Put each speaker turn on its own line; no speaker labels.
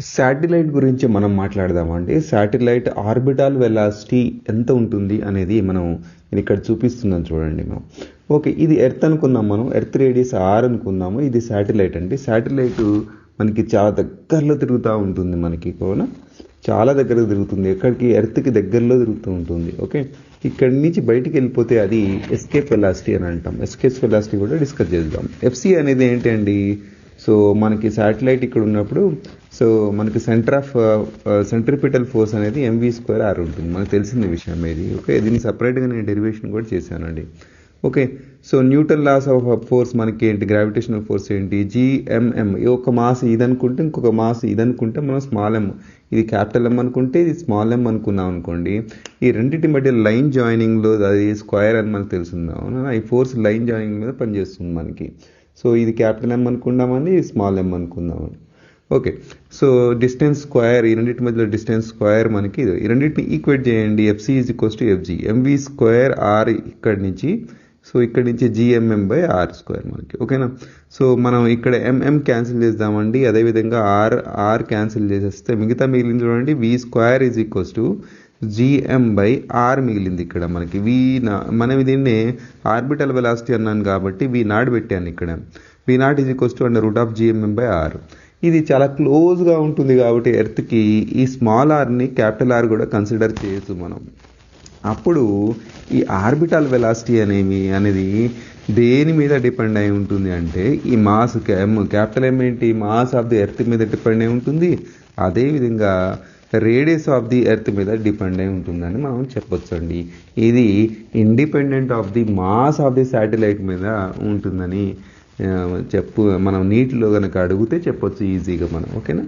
Satellite గురించి మనం మాట్లాడదామండి. శాటిలైట్ ఆర్బిటాల్ వెలాసిటీ ఎంత ఉంటుంది అనేది మనం నేను ఇక్కడ చూపిస్తున్నాను చూడండి మనం ఓకే ఇది ఎర్త్ అనుకున్నాం మనం. ఎర్త్ రేడియస్ ఆర్ అనుకున్నాము ఇది శాటిలైట్ అండి. శాటిలైట్ మనకి చాలా దగ్గరలో తిరుగుతూ ఉంటుంది మనకి కోన? చాలా దగ్గర తిరుగుతుంది. ఎక్కడికి? ఎర్త్కి దగ్గరలో తిరుగుతూ ఉంటుంది. ఓకే ఇక్కడి నుంచి బయటికి వెళ్ళిపోతే అది ఎస్కేప్ వెలాసిటీ అని అంటాం. ఎస్కేప్ వెలాసిటీ కూడా డిస్కస్ చేద్దాం. ఎఫ్సి అనేది ఏంటి అండి సో మనకి శాటిలైట్ ఇక్కడ ఉన్నప్పుడు సో మనకి సెంటర్ ఆఫ్ సెంట్రిపిటల్ ఫోర్స్ అనేది ఎంవి స్క్వేర్ ఆర్ ఉంటుంది. మనకు తెలిసిన విషయం ఇది. ఓకే దీన్ని సపరేట్గా నేను డెరివేషన్ కూడా చేశానండి. Okay so Newton laws of force మనకి ఏంటి? గ్రావిటేషనల్ ఫోర్స్ ఏంటి? జిఎంఎం ఒక మాస్ ఇది అనుకుంటే ఇంకొక మాస్ ఇది అనుకుంటే మనం స్మాల్ ఎం ఇది క్యాపిటల్ ఎం అనుకుంటే ఇది స్మాల్ ఎం అనుకున్నాం అనుకోండి. ఈ రెండింటి మధ్య లైన్ జాయినింగ్లో అది స్క్వేర్ అని మనకు తెలుసుందాం. అవునా? ఈ ఫోర్స్ లైన్ జాయినింగ్ మీద పనిచేస్తుంది మనకి. సో ఇది క్యాపిటల్ ఎం అనుకుందామని స్మాల్ ఎం అనుకుందామని ఓకే. సో డిస్టెన్స్ స్క్వేర్ ఈ రెండింటి మధ్యలో డిస్టెన్స్ స్క్వేర్ మనకి ఇది. ఈ రెండింటిని ఈక్వేట్ చేయండి. FC is equals to FG MV square R ఇక్కడి నుంచి సో ఇక్కడి నుంచి జిఎంఎం బై ఆర్ స్క్వేర్ మనకి. ఓకేనా? సో మనం ఇక్కడ ఎంఎం క్యాన్సిల్ చేద్దామండి. అదేవిధంగా ఆర్ ఆర్ క్యాన్సిల్ చేసేస్తే మిగతా మిగిలింది చూడండి. V square is equals to GM by R మిగిలింది ఇక్కడ మనకి. వి నా మనం దీన్ని ఆర్బిటల్ వెలాసిటీ అన్నాను కాబట్టి వి నాట్ పెట్టాను ఇక్కడ. V naught is equals to under root of G M M by R ఇది చాలా క్లోజ్గా ఉంటుంది కాబట్టి ఎర్త్కి ఈ స్మాల్ ఆర్ని క్యాపిటల్ ఆర్ కూడా కన్సిడర్ చేయొచ్చు మనం. అప్పుడు ఈ ఆర్బిటల్ వెలాసిటీ అనేవి అనేది దేని మీద డిపెండ్ అయి ఉంటుంది అంటే ఈ మాస్ ఎం క్యాపిటల్ ఎం ఏంటి? మాస్ ఆఫ్ ది ఎర్త్ మీద డిపెండ్ అయి ఉంటుంది. అదేవిధంగా రేడియస్ ఆఫ్ ది ఎర్త్ మీద డిపెండ్ అయి ఉంటుందని మనం చెప్పొచ్చండి. ఇది independent of the mass of the satellite మీద ఉంటుందని చెప్పు మనం నీటిలో కనుక అడిగితే చెప్పొచ్చు ఈజీగా మనం ఓకేనా?